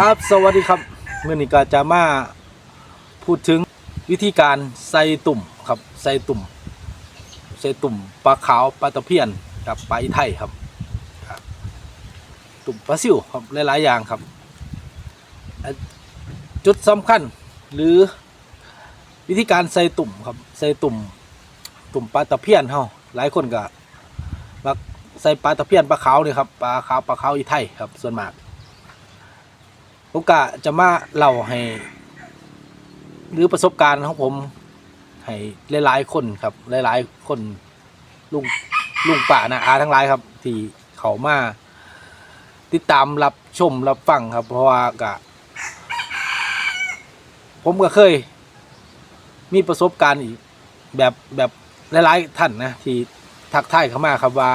ครับ สวัสดีครับเมื่อนี้ก็จะมาพูดถึงวิธีการใส่ตุ่มครับใส่ตุ่มใส่ตุ่มปลาขาวปลาตะเพียนกับปลาไทยครับ ตุ่มปลาซิวครับหลายๆอย่างครับ จุดสำคัญหรือวิธีการใส่ตุ่มครับใส่ตุ่มตุ่มปลาตะเพียนเฮาหลายคนก็มักใส่ปลาตะเพียนปลาขาวเลยครับปลาขาวปลาขาวอีไทยครับส่วนมาก ผมกะจะมาเล่าให้ หรือประสบการณ์ของผม ให้หลายๆคนครับ หลายๆคนลุงลุงป่านะอาทั้งหลายครับ ที่เขามาติดตามรับชมรับฟังครับ เพราะว่ากะ ผมก็เคย มีประสบการณ์อีกแบบแบบหลายๆท่านนะที่ทักทายเข้ามาครับว่า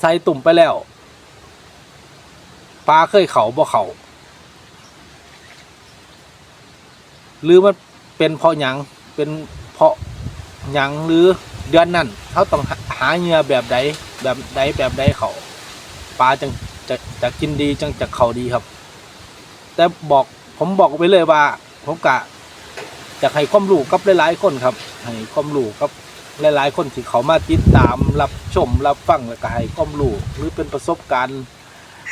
ใส่ตุ่มไปแล้ว ปลาเคยเขาบ่เขาหรือมันเป็นเพราะหยังเป็นเพราะหยังหรือเดือนนั้นเขาต้องหาเหงื่อแบบใดแบบใดแบบใดเขาปลาจังจะจะกินดีจังจะเขาดีครับ แต่บอกผมบอกไปเลยว่า ผมกะจะให้ความรู้กับหลายๆคนครับ ให้ความรู้กับหลายๆคนที่เขามาติดตามรับชมรับฟังแล้วก็ให้ความรู้หรือเป็นประสบการณ์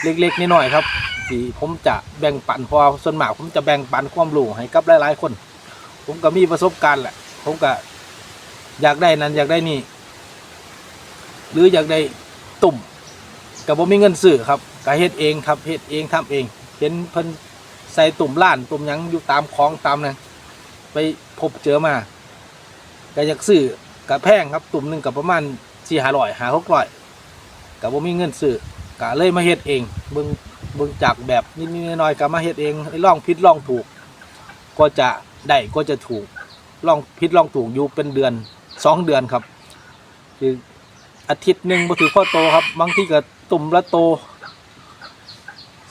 เล็กๆน้อยๆครับที่ผมจะแบ่งปันพอส่วนมากผมจะแบ่งปันความรู้ให้กับหลายๆคน ผมก็มีประสบการณ์แหละ ผมก็อยากได้นั้นอยากได้นี่ หรืออยากได้ตุ่มกับผมมีเงินซื้อครับก็เฮ็ดเองครับเฮ็ดเองทำเอง เห็นเพิ่นใส่ตุ่มล้านตุ่มยังอยู่ตามคลองตามนั้นไปพบเจอมาก็อยากซื้อกับแพงครับตุ่มหนึ่งกับประมาณสี่ห้าร้อยห้าหกร้อยกับผมมีเงินซื้อ ก็เลยมาเฮ็ดเองเบิ่งเบิ่งจากแบบนิดๆหน่อยๆก็มาเฮ็ดเองลองผิดลองถูก ก็จะได้ก็จะถูกลองผิดลองถูกอยู่เป็นเดือนสองเดือนครับ คืออาทิตย์หนึ่งมาถือข้อโตครับบางที่ก็ตุ่มละโต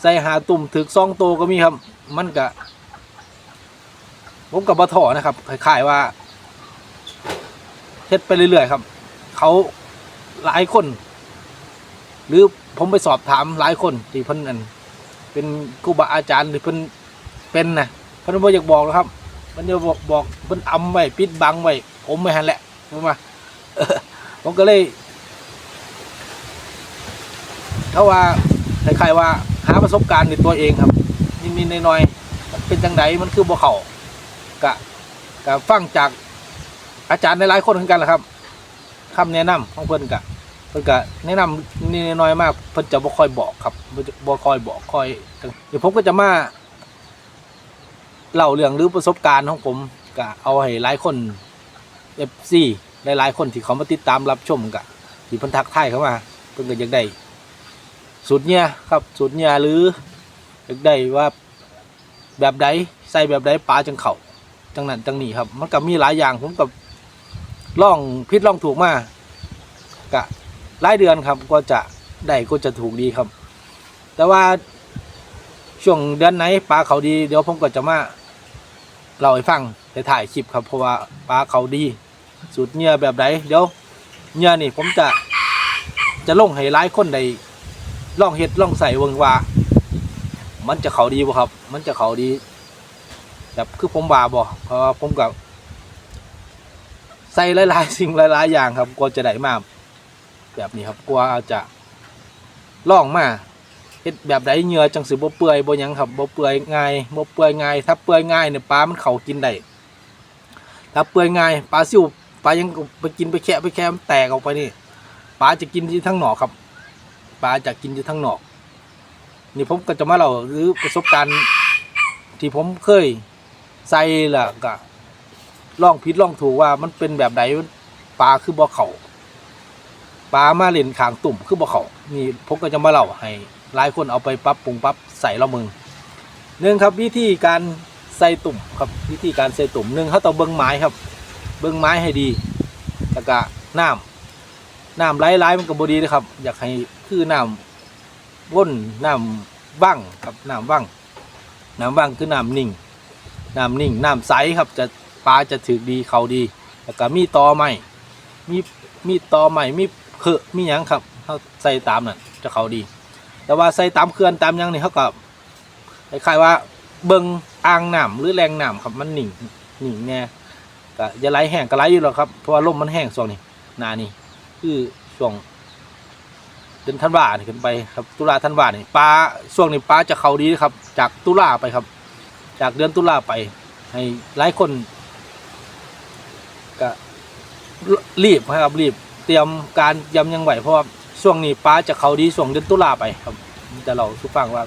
ใส่หาตุ่มถึกสองโตก็มีครับ มันก็ผมกับบัถอนะครับคล้ายๆว่าเฮ็ดไปเรื่อยๆครับ เขาหลายคน หรือ ผมไปสอบถามหลายคนที่เพิ่นอันเป็นครูบาอาจารย์หรือเพิ่นเป็นนะเพิ่นบ่อยากบอกหรอกครับเพิ่นจะบอกบอกเพิ่นอำไว้ปิดบังไว้ผมไม่หันแหละผมมาเออผมก็เลยเขาว่าคล้ายๆว่าหาประสบการณ์ในตัวเองครับนิดๆน่อยๆเป็นจังไดมันคือบ่เขากะกะฟังจากอาจารย์ในหลายคนเหมือนกันแหละครับคำแนะนำของเพิ่นกะ เพิ่นก็แนะนำนี่น้อยมากเพิ่นจะบ่ค่อยบอกครับบ่บ่ค่อยบอกค่อยเดี๋ยวผมก็จะมาเล่าเรื่องหรือประสบการณ์ของผมก็เอาให้หลายคน FC หลายๆคนที่เขามาติดตามรับชมกะที่เพิ่นทักทายเข้ามาเพิ่นก็อยากได้สูตรเนี่ยครับสูตรเนี่ยหรืออยากได้ว่าแบบใดใส่แบบใดปลาจังเขาจังนั้นจังนี้ครับ มันก็มีหลายอย่างผมก็ลองผิดลองถูกมากะ รายเดือนครับก็จะได้ก็จะถูกดีครับ แต่ว่าช่วงเดือนไหนปลาเขาดีเดี๋ยวผมก็จะมาเล่าให้ฟังในถ่ายคลิปครับ เพราะว่าปลาเขาดีสูตรเนื้อแบบไหนเดี๋ยวเนื้อนี่ผมจะจะลงให้หลายคนได้ลองเฮ็ดล่องใส่เบิ่งว่า มันจะเขาดีบ่ครับ มันจะเขาดี แบบคือผมว่าบ่เพราะว่าผมกับใส่หลาย ๆ สิ่งหลาย ๆ อย่างครับก็จะได้มาก แบบนี้ครับกลัวอาจจะล่องมาเฮ็ดแบบใดเหงื่อจังสิบ่เปื่อยบ่ยังครับบ่เปื่อยง่ายบ่เปื่อยง่ายถ้าเปื่อยง่ายเนี่ยปลามันเข้ากินได้ถ้าเปื่อยง่ายปลาซิวปลายังไปกินไปแคะไปแคะมันแตกออกไปนี่ปลาจะกินที่ทั้งหนอกครับปลาจะกินที่ทั้งหนอก นี่ผมก็จะมาเล่าหรือประสบการณ์ที่ผมเคยใส่ล่ะก็ลองผิดลองถูกว่ามันเป็นแบบใดปลาคือบ่เข้า ปลามาเล่นขางตุ่มคือบ่เขานี่ผมก็จะมาเล่าให้หลายคนเอาไปปรับปรุงปรับใส่ละมึงหนึ่งครับวิธีการใส่ตุ่มครับวิธีการใส่ตุ่มหนึ่งเขาต้องเบิ้งไม้ครับ เบิ้งไม้ให้ดีแล้วก็น้ำน้ำไหลๆมันก็บดีนะครับ อยากให้คือน้ำว่นน้ำว่างครับน้ำว่างน้ำว่างคือน้ำนิ่งน้ำนิ่งน้ำใสครับจะปลาจะถือดีเขาดี แล้วก็มีตอไม้มีมีตอไม้มี คือมีหยังครับเขาใส่ตามนั่นจะเขาดี แต่ว่าใส่ตามเคลื่อนตามหยังนี่เขาก็คล้ายๆว่าเบิงอ่างน้ำหรือแรงน้ำครับมันหนิ่งหนิ่งแน่ก็อย่าไหลแห้งก็ไหลอยู่หรอกครับเพราะว่าลมมันแห้งช่วงนี้หนานี่คือช่วงเดือนธันวาเนี่ขึ้นไปครับตุลาธันวาเนี่ปลาช่วงนี้ปลาจะเขาดีครับ จากตุลาไปครับ จากเดือนตุลาไป ให้หลายคนก็รีบนะครับรีบ ตรียมการยำยังไหวเพราะว่าช่วงนี้ปลาจะเขาดีช่วงเดือนตุลาไปครับจะเราสุฟังว่า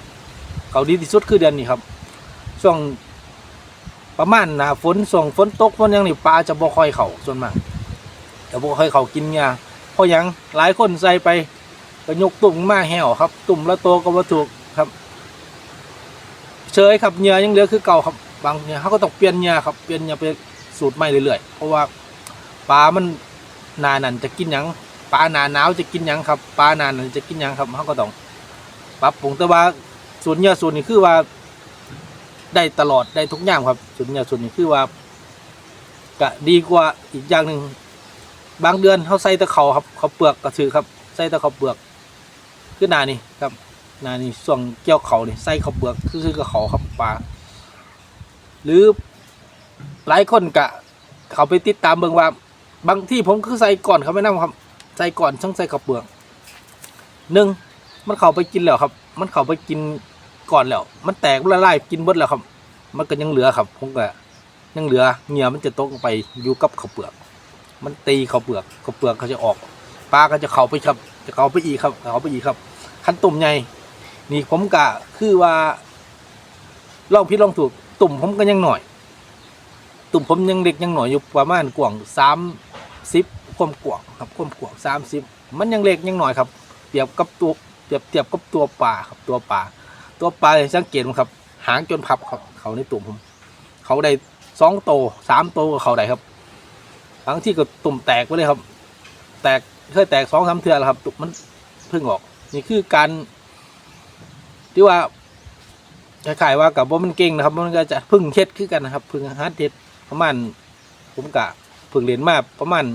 เขาดีที่สุดคือเดือนนี้ครับ ช่วงประมาณหนาฝนช่วงฝนตกฝนยังนี่ปลาจะบ่ค่อยเขาส่วนมากจะบ่ค่อยเขากินเนี่ยเพราะยังหลายคนใส่ไปก็ยกตุ่มมาแหวครับ ตุ่มละโตก็บ่ถูกครับเฉยครับเหงื่อยังเหลือคือเก่าครับ บางเนี่ยเขาก็ต้องเปลี่ยนเหงื่อครับเปลี่ยนเหงื่อไปสูตรใหม่เรื่อยๆเพราะว่าปลามัน นานันจะกินหยังปลาหนาหนาวจะกินหยังครับปลาหนานันจะกินหยังครับเขาก็ต้องปรับปรุงแต่ว่าสูตรเหงื่อสูตรนี้คือว่าได้ตลอดได้ทุกอย่างครับสูตรเหงื่อสูตรนี้คือว่าก็ดีกว่าอีกอย่างหนึ่งบางเดือนเขาใส่ตะเขาครับเขาเปลือกกระสือครับ ใส่ตะเขาเปลือกคือนานี่ครับนานี่ส่วงเกี่ยวเขานี่ใส่เขาเปลือกคือๆกับเขาครับปลาหรือหลายคนกะเขาไปติดตามเบิ่งว่า บางที่ผมคือใส่ก่อนเขาไม่นำครับ ใส่ก่อนช่างใส่ข้าวเปลือกหนึ่งมันเข้าไปกินแล้วครับ มันเข้าไปกินก่อนแล้ว มันแตกละลายกินเบิดแล้วครับ มันก็ยังเหลือครับผมก็ยังเหลือเหงื่อมันจะตกไปอยู่กับข้าวเปลือก มันตีข้าวเปลือกข้าวเปลือกเขาจะออกปลาก็จะเข้าไปครับ จะเข้าไปอีกครับเข้าไปอีกครับขั้นตุ่มใหญ่นี่ผมกะคือว่าลองพิดลองถูกตุ่มผมก็ยังหน่อย ตุ่มผมยังเด็กยังหน่อยอยู่ประมาณกว่างสามสิบความกว่างครับความกว่างสามสิบมันยังเล็กยังหน่อยครับเปรียบกับตัวเปรียบเทียบกับตัวป่าครับตัวป่าตัวป่าสังเกตมั้ครับ หางจนพับครับเขาในตุ่มผม เขาได้สองโตสามโตกับเขาได้ครับบางที่ก็ตุ่มแตกไปเลยครับ แตกเคยแตกสองสามเทือแล้วครับตุ่มมันเพิ่งออก นี่คือการที่ว่าคล้ายๆว่ากับว่ามันเก่งนะครับ มันก็จะพึ่งเฮ็ดคือกันนะครับ พึ่งฮาร์ดเฮ็ด ประมาณผมกะพึ่งเรียนมาประมาณ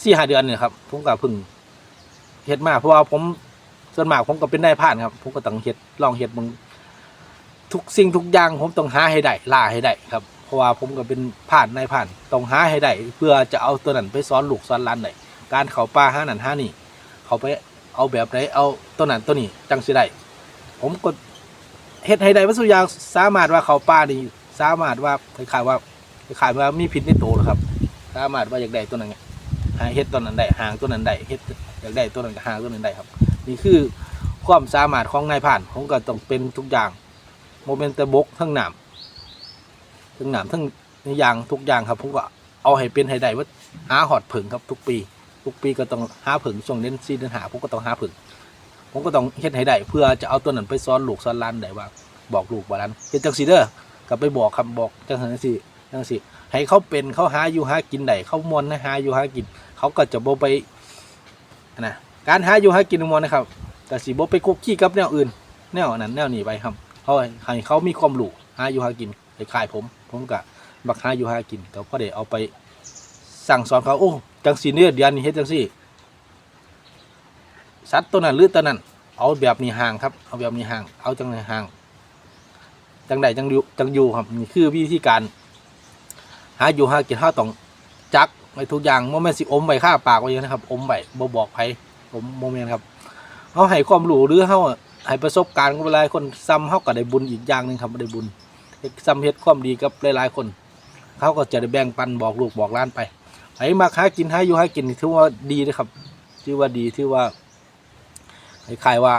สี่ห้าเดือนเนี่ยครับผมกะพึ่งเฮ็ดมาเพราะว่าผมส่วนมากผมก็เป็นได้ผ่านครับ ผมก็ต้องเฮ็ดลองเฮ็ดมึงทุกสิ่งทุกอย่างผมต้องหาให้ได้ล่าให้ได้ครับ เพราะว่าผมก็เป็นผ่านนายผ่านต้องหาให้ได้เพื่อจะเอาตัวนั้นไปสอนลูกสอนหลานได้การเขาป่าห้านั่นหานี่เขาไปเอาแบบไหนเอาตัวนั้นตัวนี้จังสิได้ผมก็เฮ็ดให้ได้วัสดุยางสามารถว่าเขาป้านี่ สามารถว่าคล้ายๆว่าคล้ายๆว่ามีพิษในตัวนะครับ สามารถว่าอยากได้ตัวนั้นไงหาเฮ็ดตัวนั้นได้หางตัวนั้นได้เฮ็ดอยากได้ตัวนั้นหางตัวนั้นได้ครับ นี่คือความสามารถของนายผ่านผมก็ต้องเป็นทุกอย่างโมเมนต์แต่บกทั้งหน้ำทั้งหน้ำทั้งอย่างทุกอย่างครับผมก็เอาให้เป็นให้ได้ว่าหาหอดผึ่งครับทุกปี ทุกปีก็ต้องหาผึ่งช่วงเน้นซีเดือนหาผมก็ต้องหาผึ่งผมก็ต้องเฮ็ดให้ได้เพื่อจะเอาตัวนั้นไปซ้อนลูกซ้อนล้านได้ว่าบอกลูกว่าล้านเฮ็ดจังซีเด้อ กลับไปบอกคำบอกจังซี่จังซี่ให้เขาเป็นเขาหาอยู่หากินได้เขามวนให้หาอยู่หากิน เขาก็จะบ่ไปนะการหาอยู่หากินมวนนะครับแต่สิบ่ไปคุกคีกับแนวอื่น แนวนั้นแนวนี้ไปครับเขาให้เขามีความรู้หาอยู่หากินคล้ายผม ผมก็บักหาอยู่หากินก็พอได้เอาไปสั่งสอนเขาโอ้จังสีเนี่ยเดือนนี้เฮ็ดจังสี่สัตว์ตัวนั้นหรือตัวนั้น เอาแบบนี้ห่างครับ เอาแบบนี้ห่าง เอาจังไหนห่าง จังใดจังอยู่จังอยู่ครับนี่คือวิธีการหาอยู่หากินข้าต้องจักไว้ทุกอย่างโมเมนสิอมไว้ข้าปากไว้นะครับ อมไว้บ่บอกใครผมโมเมนต์ครับเขาให้ความรู้หรือเขาให้ประสบการณ์กับหลายคนซ้ำเขาก็ได้บุญอีกอย่างหนึ่งครับได้บุญซ้ำเฮ็ดความดีกับหลายๆคน เขาก็จะได้แบ่งปันบอกลูกบอกล้านไปไผมาหากินหาอยู่หากินนี่ถือว่าดีนะครับถือว่าดีถือว่าคล้ายๆว่า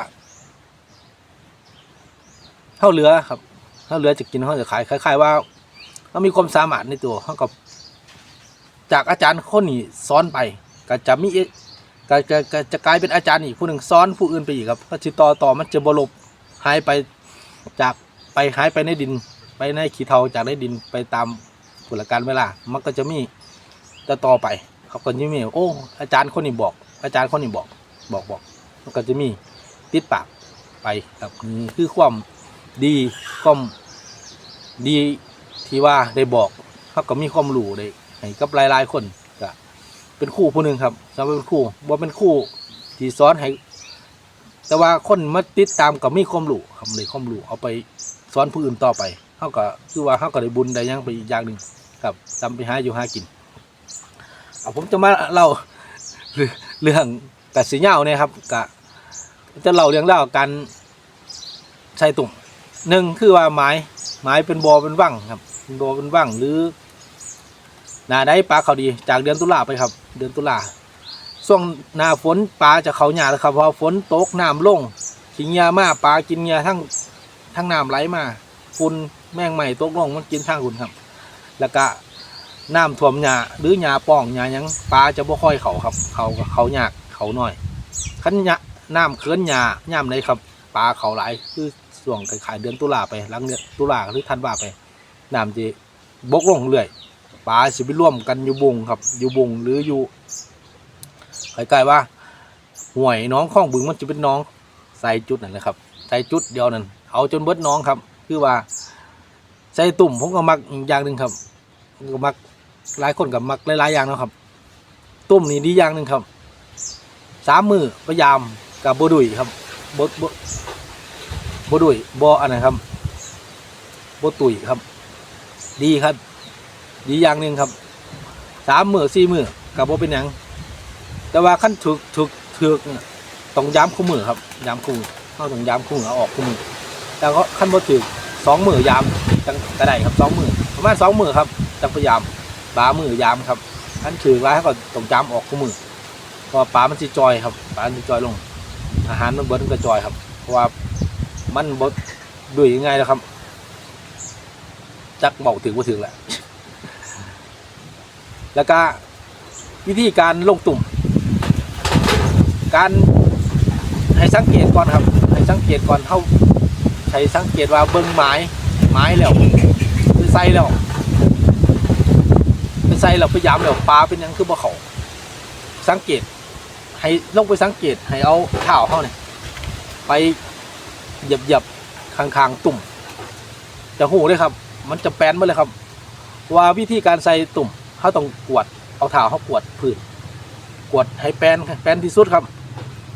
เท่าเหลือครับ เท่าเหลือจะกินเขาจะขายคล้าย ๆ ว่าเขามีความสามารถในตัวเขากับจากอาจารย์คนนี้สอนไปก็จะมีก็จะก็จะกลายเป็นอาจารย์อีกผู้หนึ่งสอนผู้อื่นไปอีกครับก็จิต่อต่อมันจะบลบหายไปจากไปหายไปในดิน ไปในขี้เทาจากในดินไปตามกุลการเวลา มันก็จะมีจะต่อไปเขาก็จะมีโอ้อาจารย์คนนี้บอก อาจารย์คนนี้บอกบอกบอกมันก็จะมีติดปากไปครับนี่คือความดีความ ดีที่ว่าได้บอกเขาก็มีความรู้ได้ให้กับหลายๆคนก็เป็นครู่ผู้หนึ่งครับสำหรับเป็นครู่ว่าเป็นครู่ที่สอนให้แต่ว่าคนมาติดตามก็มีความรู้ครับเลยความรู้เอาไปสอนผู้อื่นต่อไปเขาก็คือว่าเขาก็ได้บุญได้ยังไปอีกอย่างหนึ่งครับทำไปหาอยู่หากินเอาผมจะมาเล่าเรื่องเรื่องกะสีเหย้าเนี่ยครับกะจะเล่าเรื่องเล่าการใช้ตุ่มหนึ่งคือว่าไม้ ไม้เป็นบอเป็นว่างครับเป็นบอเป็นว่างหรือนาได้ปลาเขาดีจากเดือนตุลาไปครับ เดือนตุลาช่วงหน้าฝนปลาจะเขาหยาแล้วครับเพอฝนตกน้ำลงกินยามาปลากินยาทั้งทั้งน้ำไหลมาฝุ่นแมงใหม่ตกลงมันกินทางคุณครับ แล้วก็น้ำท่วมหญ้าหรือหญ้าป้องหญ้ายังปลาจะบ่ค่อยเขาครับ เขาเขายากเขาหน้อยคันหญ้าน้ำเคินหญ้าย่ำเลยครับปลาเขาหลายคือ ส่วงขายเดือนตุลาไปหลังเดือนตุลาหรือธันวาไปน้ำจะบกลงเรื่อยปลาสิไปร่วมกันอยู่บงครับอยู่บงหรืออยู่ใกล้ๆว่าห่วยน้องข้องบึงมันจะเป็นน้องใส่จุดนั่นแหละครับใส่จุดเดียวนั่นเอาจนเบิดน้องครับ คือว่าใส่ตุ่มผมก็มักอย่างหนึ่งครับก็มักหลายคนกับมักหลายๆอย่างนะครับ ตุ่มนี่ดีอย่างหนึ่งครับสามมือพยายามกับโบดุยครับโบโบโบดุยโบอันไหนครับโบตุยครับ ดีครับ ดีอย่างหนึ่งครับสามมือสี่มือกับโบเป็นหยังแต่ว่าขั้นถึกถึกถึกเนี่ยต้องย้ำคู่มือครับย้ำคู่มือเขาต้องย้ำคู่มือออกคู่มือแต่ก็ขั้นโบถึกสองมือยามจังกระไดครับสองมือประมาณสองมือครับจังพยายามปลามือยามครับอันถือไว้ให้ก็ต้องจามออกคู่มือเพราะปลามันสิจอยครับปลามันสิจอยลงอาหารมันเบิดมันก็จอยครับเพราะว่า มันบดด้วยยังไงล่ะครับ จักบอกถึงว่าถึงแหละ แล้วก็วิธีการลงตุ่ม การให้สังเกตก่อนครับ ให้สังเกตก่อนเท่าใช้สังเกตว่าเบิ้งไม้ไม้แล้วคือใส่แล้วไปใส่แล้วพยายามแล้วปลาเป็นยังคือบ่เขาสังเกต ให้ลงไปสังเกตให้เอาเท้าเขาเนี่ยไป เหยียบเหยียบๆคางๆตุ่ม จะหูเลยครับ มันจะแป้นมาเลยครับ ว่าวิธีการใส่ตุ่มเขาต้องกวดเอาเท้าเขากวดพื้นกวดให้แป้นแป้นที่สุดครับ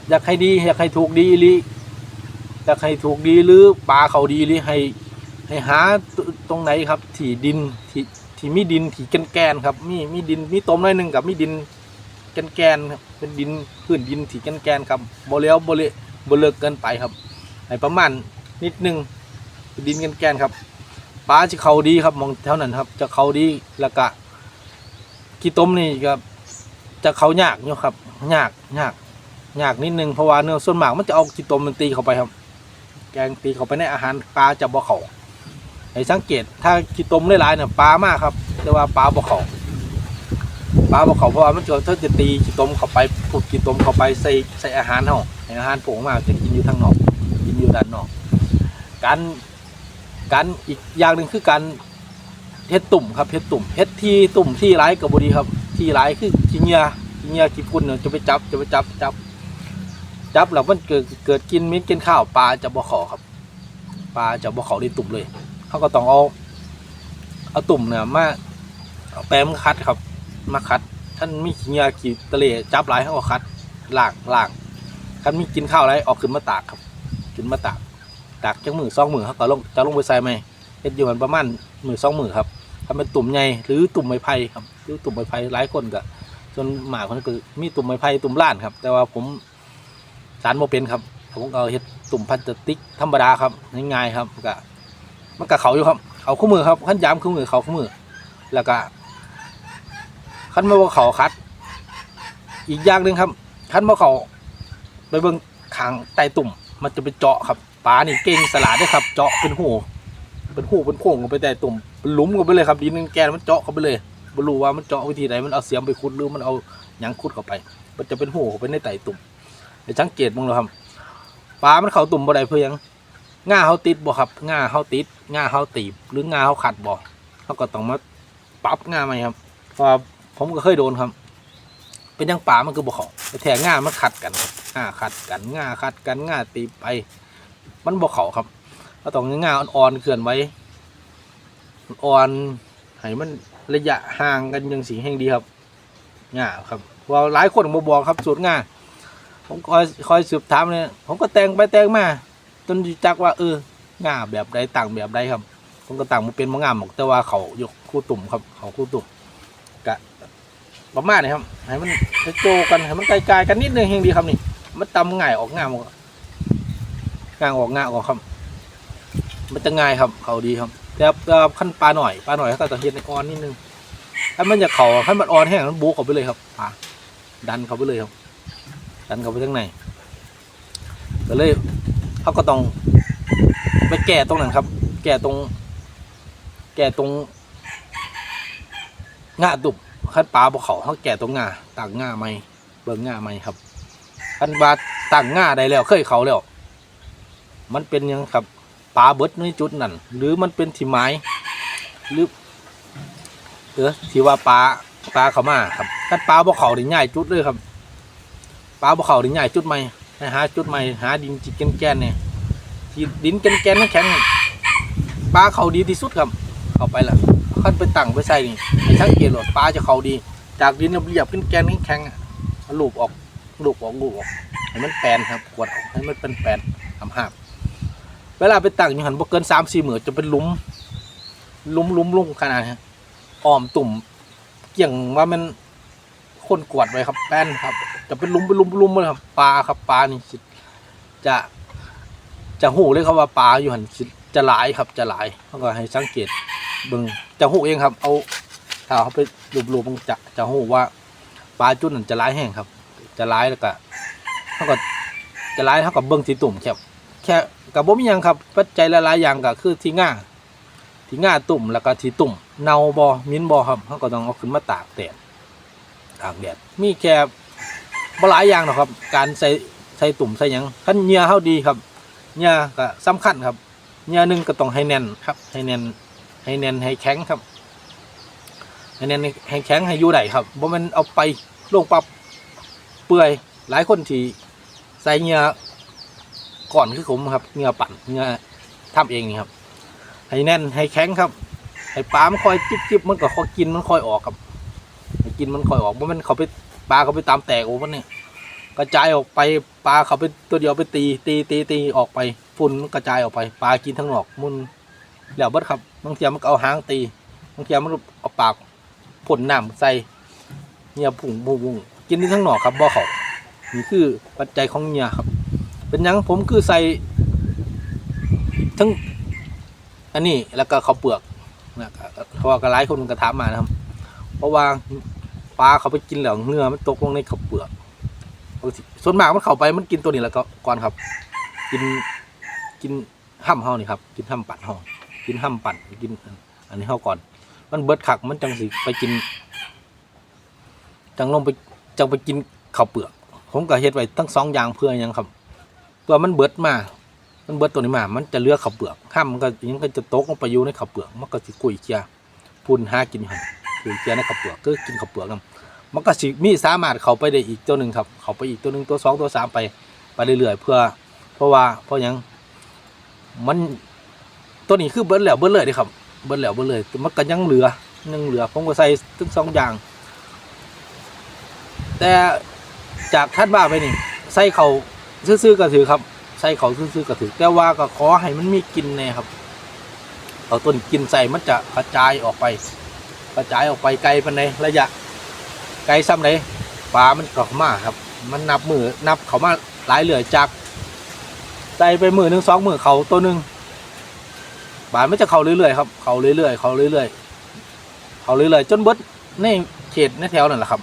อยากให้ดีอยากให้ถูกดีหลีอยากให้ถูกดีหรือปลาเขาดีหรือให้ให้หาตตรงไหนครับที่ดินที่ที่มีดินที่แกนๆครับมีมีดินมีต้มหน่อยหนึ่งกับมีดินแกนๆครับเป็นดินพื้นดินที่แกนๆครับบ่เลี้ยวบ่เละบ่เลิกเกินไปครับ ให้ประมาณนิดนึงดินแกนๆครับปลาจะเขาดีครับมองเท่านั้นครับ จะเขาดีล้วก็ขี้ต้มนี่ก็จะเขายากอยู่ครับยากยากยากนิดนึงเพราะว่าเนื้อส่วนมากมันจะเอากีตมมันตีเข้าไปครับ แกงตีเข้าไปในอาหารปลาจะบ่เขาให้สังเกตถ้ากีตมหลายๆเนี่ยปลามากครับ แต่ว่าปลาบ่เขาปลาบ่เขาเพราะว่ามันจะถ้าจะตีกีตมเข้าไปพูดกีตมเข้าไปใส่ใส่อาหารเฮาให้อาหารผงมากจะกินอยู่ทางนอก อยู่ด้านนอก การการอีกอย่างหนึ่งคือการเฮ็ดตุ่มครับเฮ็ดตุ่มเฮ็ดที่ตุ่มที่ร้ายกับบดีครับ ที่ร้ายคือขี้เนียขี้เหงียขี้พุ่นเนี่ยจะไปจับจะไปจับจับ จับแล้วมันเกิดเกิดกินมิ้นกินข้าวปลาจะบ่ขอครับปลาจะบ่ขอในตุ่มเลยเขาก็ต้องเอาเอาตุ่มเนี่ยมาแปมคัดครับ มาคัดท่านมีขี้เหงียขี้ทะเลจับหลายเขาก็คัดล่างล่างท่านมีกินข้าวอะไรออกขึ้นมาตากครับ ขึ้นมาตากตากจังมือสองมือเขาก็ลงจะลงไปใส่ไหมเฮ็ดอยู่มันประมาณมือสองมือครับถ้าเป็นตุ่มใหญ่หรือตุ่มไม้ไผ่ครับหรือตุ่มไม้ไผ่หลายคนก็จนหมาคนก็มีตุ่มไม้ไผ่ตุ่มล้านครับ แต่ว่าผมสารโมเป็นครับผมเอาเฮ็ดตุ่มพลาสติกธรรมดาครับง่ายๆครับก็มันก็เขาอยู่ครับเขาคู่มือครับขั้นยามคู่มือเขาคู่มือ แล้วก็ขั้นมาว่าเขาคัด อีกอย่างหนึ่งครับขั้นมาเขาไปเบิ่งขางใต้ตุ่ม มันจะไปเจาะครับปลานี่เก่งสลาดด้วยครับ เจาะเป็นหูเป็นหูเป็นโพงลงไปใต้ตุ่มเป็นหลุมกันไปเลยครับดินแกนมันเจาะเข้าไปเลยไม่รู้ว่ามันเจาะวิธีไหนมันเอาเสียมไปขุดหรือมันเอาหยังขุดเข้าไป มันจะเป็นหูเข้าไปในใต้ตุ่มเดี๋ยวสังเกตมึงเลยครับปลามันเข้าตุ่มบ่ได้เพื่อยังง่าเขาติดบ่ครับง่าเขาติดง่าเขาตีบหรือง่าเขาขัดบ่เขาก็ต้องมาปรับง่าใหม่ครับเพราะผมก็เคยโดนครับ เป็นยังปลามันก็บ่เขาแต่แถง่ามันขัดกันครับ ง่าขัดกันง่าขัดกันง่าตีไป มันบ่เขาครับก็ต้องง่าอ่อนๆเคลื่อนไว้อ่อนให้มันระยะห่างกันยังสีแห่งดีครับง่าครับว่าหลายคนมาบอกครับสูตรง่าผมคอยคอยสืบถามเนี่ยผมก็แต่งไปแต่งมาจนจักว่าเออง่าแบบใดต่างแบบใดครับผมก็ต่างมาเป็นมางามหรอกแต่ว่าเขายกคู่ตุ่มครับเขาคู่ตุ่มกะประมาณนี้ครับให้มันโจกันให้มันไกลๆกันนิดนึงเฮงดีครับนี่ มันตำง่ายออกง่ามกง่างออกง่าออกครับ มันจะง่ายครับ เขาดีครับแต่ขั้นปลาหน่อยปลาหน่อยเขาจะเฮ็ดในอ่อนนิดนึงถ้ามันจะเขาให้มันอ่อนแห้งมันบุกเขาไปเลยครับปลาดันเขาไปเลยครับ ดันเขาไปข้างในก็เลยเขาก็ต้องไปแก้ตรงนั้นครับ แก้ตรง แก้ตรงง่าตุบขั้นปลาบกเขาเขาแก้ตรงง่าต่างง่าไหมเบิ่งง่าไหมครับ ขั้นปลาต่างง่าได้แล้ว เคยเขาแล้ว มันเป็นยังครับปลาเบิดในจุดนั้นหรือมันเป็นที่ไม้หรือเออที่ว่าปลาปลาเขามาครับขั้นปลาบกเขาได้ง่ายจุดเลยครับปลาบกเขาได้ง่ายจุดใหม่ให้หาจุดใหม่หาดินจิกแกนเนี่ยที่ดินแกนๆแข็งปลาเขาดีที่สุดครับเอาไปละขั้นไปตั้งไปใส่นี่ให้สังเกตหลดปลาจะเขาดี จากดินเรียบขึ้นแกนแข็งลูบออก ลูบออกลูบออกให้มันแปนครับกดออกให้มันเป็นแปนทำหาบเวลาไปตั้งอยู่หันบ่เกินสามสี่หมื่นจะเป็นหลุมหลุมหลุมลุมขนาดนี้อ้อมตุ่มเกี่ยงว่ามันคนกวดไว้ครับแป้นครับ จะเป็นลุมเป็นลุมเป็นลุมเลยครับปลาครับปลานี่จะจะหูเลยครับว่าปลาอยู่หันจะหลายครับจะหลายเขาก็ให้สังเกตเบิ่งจะหูเองครับ เอาถ้าเขาไปรูปๆมันจะจะหูว่าปลาจุดนั้นจะร้ายแห้งครับ จะร้ายแล้วก็เขาก็จะร้ายเท่ากับเบิ่งที่ตุ่มแค่แค่กับบ่มีหยังครับปัจจัยละลายอย่างก็คือที่ง่าที่ง่าตุ่มแล้วก็ที่ตุ่มเนาบอมิ้นบอครับเขาก็ต้องเอาขึ้นมาตากแดดตากแดดมีแค่บ่หลายอย่างหรอกครับ การใส่ใส่ตุ่มใส่หยังขั้นเหงื่อเขาดีครับเหงื่อก็สำคัญครับเหงื่อหนึ่งก็ต้องให้แน่นครับให้แน่นให้แน่นให้แข็งครับให้แน่นให้แข็งให้อยู่ได้ครับบ่มันเอาไปลงปับ เปื่อยหลายคนที่ใส่เงื่อก่อนคือผมครับเงื่อปั่นเงื่อทำเองนี่ครับ ให้แน่นให้แข็งครับ ให้ปลามันคอยจิบจิบมันก็คอยกินมันคอยออกครับให้กินมันคอยออกบ่แมันเขาไปปลาเขาไปตามแตกโอ้มันเนี่ยกระจายออกไปปลาเขาไปตัวเดียวไปตีตีตีตีออกไปฝุ่นกระจายออกไปปลากินทั้งนอกมุนแล้วเบิดครับบางทีมันเอาหางตีบางทีมันเอาปากผลน้ำใส่เงียผุ่งบุ้งบุ้ง กินที่ทั้งหนอกครับบ่เขานี่คือปัจจัยของเงียครับ เป็นยังผมคือใส่ทั้งอันนี้แล้วก็ข้าวเปลือกนะครับเพราะว่ากระไรคนกระถามมานะครับ เพราะว่าปลาเขาไปกินแล้วเนื้อมันตกลงในข้าวเปลือกส่วนมากมันเข้าไปมันกินตัวนี้แล้วก็ก่อนครับ กินกินห้ำเฮานี่ครับ กินห้ำปัดเฮากินห้ำปั่นกิน อันนี้เข้าก่อน มันเบิดขักมันจังสิไปกินจังลงไป จังไปกินข้าวเปลือก ผมก็เฮ็ดไว้ทั้งสองอย่างเพื่อยังครับเพื่อมันเบิดมามันเบิดตัวนี้มา มันจะเลือกข้าวเปลือกห้ามมันก็ยังก็จะตกลงไปอยู่ในข้าวเปลือก มันก็สิกุยเกียพุ่นหากินหันกุยเกียในข้าวเปลือกก็กินข้าวเปลือกนํมันก็สิมีสามารถเข้าไปได้อีกตัวหนึ่งครับ เข้าไปอีกตัวหนึ่งตัวสองตัวสามไปไปเรื่อยๆเพื่อ เพราะว่าเพราะยังมันตัวนี้คือเบิ้ลแล้วเบิ้ลเลยดิครับ เบิ้ลแล้วเบิ้ลเลยมันก็ยังเหลือยังเหลือผมก็ใส่ทั้งสองอย่าง แต่จากท่านบ้าไปนี่ใส่เขาซื่อๆก็ถือครับ ใส่เขาซื่อๆก็ถือ แต่ว่าก็ขอให้มันมีกลินแน่ครับเอาต้นกินใส่มันจะกระจายออกไป กระจายออกไปไกลปานใดระยะ ไกลซ้ำไหนปลามันก็เข้ามาครับ มันนับมือนับเขามาหลายเหลือจากใส่ไปมือหนึ่งสองมือเขาตัวหนึ่งบานมันจะเขาเรื่อยๆครับเขาเรื่อยๆเขาเรื่อยๆเขาเรื่อยๆจนเบิดในเขตในแถวนั่นแหละครับ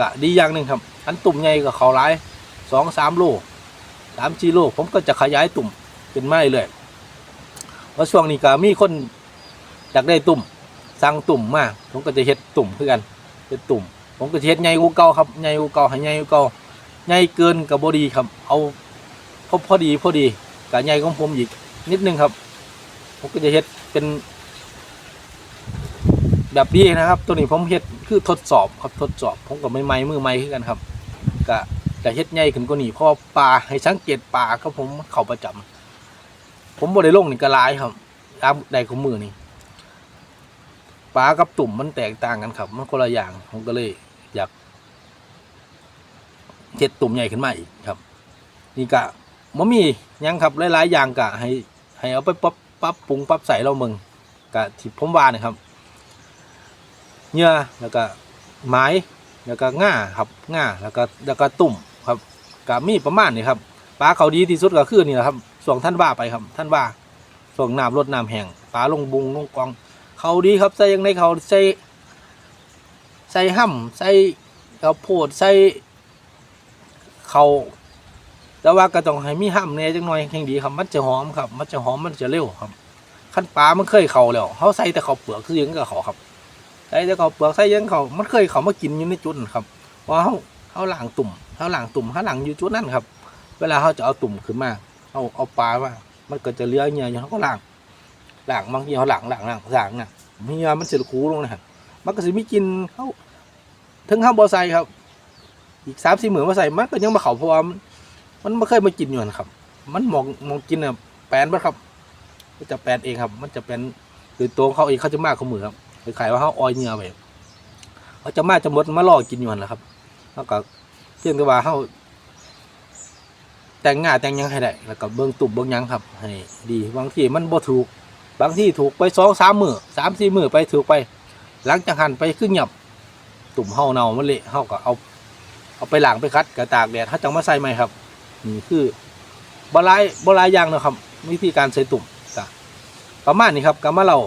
กะดีอย่างหนึ่งครับ อันตุ่มใหญ่กับเขาหลายสองสามโลสามจีโลผมก็จะขยายตุ่มเป็นไม้เรื่อยเพราะช่วงนี้ก็มีคนอยากได้ตุ่มสั่งตุ่มมากผมก็จะเฮ็ดตุ่มเพื่อกันเฮ็ดตุ่ม ผมก็จะเฮ็ดใหญ่กูเก่าครับใหญ่กูเก่าให้ใหญ่กูเก่าใหญ่เกินกับบดีครับ เอาพอพอดีพอดีกับใหญ่ของผมอีกนิดนึงครับ ผมก็จะเฮ็ดเป็น แบบนี้นะครับ ตัวนี้ผมเฮ็ดคือทดสอบครับทดสอบผมก็ไม่ไม้มือไม้ขึ้นกันครับก็จะเฮ็ดใหญ่ขึ้นกว่านี้เพราะปลาให้สังเกตปลาก็ผมเข้าประจำผมบ่ได้ลงนี่ก็หลายครับตามใดของมือนี่ปลากับตุ่มมันแตกต่างกันครับ มันคนละอย่างผมก็เลยอยากเจ็ดตุ่มใหญ่ขึ้นมาอีกครับ นี่กะมมียังครับหลายๆอย่างกะให้ ให้เอาไปปรับปรับปรุงปรับใส่เราเมืองกะที่ผมว่านะครับ เหยื่อแล้วก็ไม้แล้วก็ง่าครับง่าแล้วก็แล้วก็ตุ่มครับกะมีประมาณนี้ครับปลาเขาดีที่สุดก็คือนี่แหละครับส่วงท่านว่าไปครับ ท่านว่าส่วงน้ำลดน้ำแห้งปลาลงบุงลงกอง เขาดีครับใส่ยังไงเขาใส่ใส่ห่ำใส่ข้าวโพดใส่เขาแต่ว่าก็ต้องให้มีห่ำเนี่ยจังหน่อยแห่งดีครับ มันจะหอมครับ มันจะหอมมันจะเร็วครับขั้นปลามันเคยเขาแล้วเขาใส่แต่เขาวเปลือกคือยังกับเขาครับ ใส่แต่เขาเปลือกใส่ยังเขามันเคยเขามากินอยู่ในจุดนะครับว่าเขาเขาหลังตุ่มเขาหลังตุ่มเขาหลังอยู่จุดนั้นครับ เวลาเขาจะเอาตุ่มขึ้นมาเอาเอาปลามามันก็จะเลื้อยเงี้ยอยู่เขาก็หลังหลังบางทีเขาหลังหลังหลังหลังน่ะมียามันเสียคูลงนะครับมันก็สิมีกินเขาถึงข้าวบอไซครับ อีกสามสี่หมื่นมาใส่มันก็ยังมาเขาเพราะว่ามันมันไม่เคยมากินอยู่นะครับ มันมองมองกินอะแปลนปะครับมันจะแปลนเองครับ มันจะเป็นหรือตัวเขาเองเขาจะมากเขามือครับ ขายว่าเขาออยเนื้อไปเขาจะมาจะหมดมาล่อกินอยู่นั่นแหละครับแล้วก็เพียงแต่ว่าเขาแต่งงานแต่งยังให้ได้แล้วก็เบิ้งตุ่มเบิ้งยังครับให้ดีบางทีมันบ่ถูก บางที่ถูกไปสองสามมือสามสี่มือไปถูกไป หลังจากหันไปขึ้นหยับตุ่มเฮาเน่ามันเละเฮาก็เอา เอาไปหลังไปคัดกระตากแดดถ้าจังมาใส่ไหมครับนี่คือบลายบลายย่างนะครับวิธีการใส่ตุ่มก็ประมาณนี้ครับก็มาเรา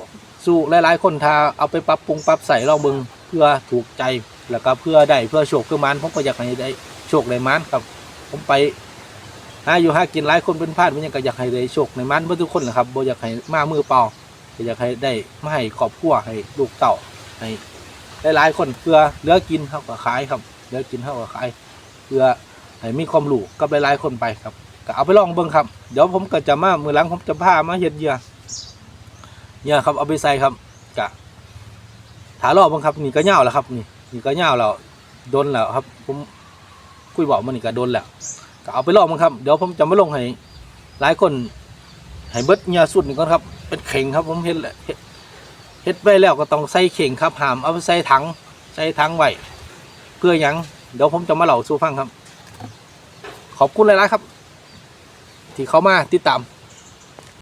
สู่หลายๆ คนถ้าเอาไปปรับปรุงปรับใส่ลองเบิงเพื่อถูกใจแล้วก็เพื่อได้เพื่อโชคเพื่อมันผมก็อยากให้ได้โชคได้มันครับ ผมไปหาอยู่หากินหลายคนเป็นพลาดมันยังก็อยากให้ได้โชคในมันเพื่อทุกคนนะครับบ่อยากให้มามือเปล่าก็อยากให้ได้มาให้ครอบครัวให้ลูกเต่าให้หลายๆคนเพื่อเลือกินเท่ากับขายครับเลือกินเท่ากับขายเพื่อให้มีความรู้กับหลายคนไปครับก็เอาไปลองเบิงครับ เดี๋ยวผมก็จะมามือหลังผมจะพามาเฮ็ดเยื่อ เหยื่อครับเอาไปใส่ครับกะถารอบเบิ่งครับนี่ก็เหย้าแล้วครับ นี่นี่ก็เหย้าแล้วโดนแล้วครับ ผมคุยบอกมันนี่ก็โดนแล้วก็เอาไปลองมั้งครับเดี๋ยวผมจะมาลงให้หลายคนให้เบิดเหงื่อสุดนี่ก่อนครับเป็นเข่งครับ ผมเฮ็ดแล้วเฮ็ดเฮ็ดไปแล้วก็ต้องใส่เข่งครับหามเอาไปใส่ถังใส่ถังไว้เพื่อยังเดี๋ยวผมจะมาเล่าสู่ฟังครับ ขอบคุณหลายๆครับ ที่เขามาติดตาม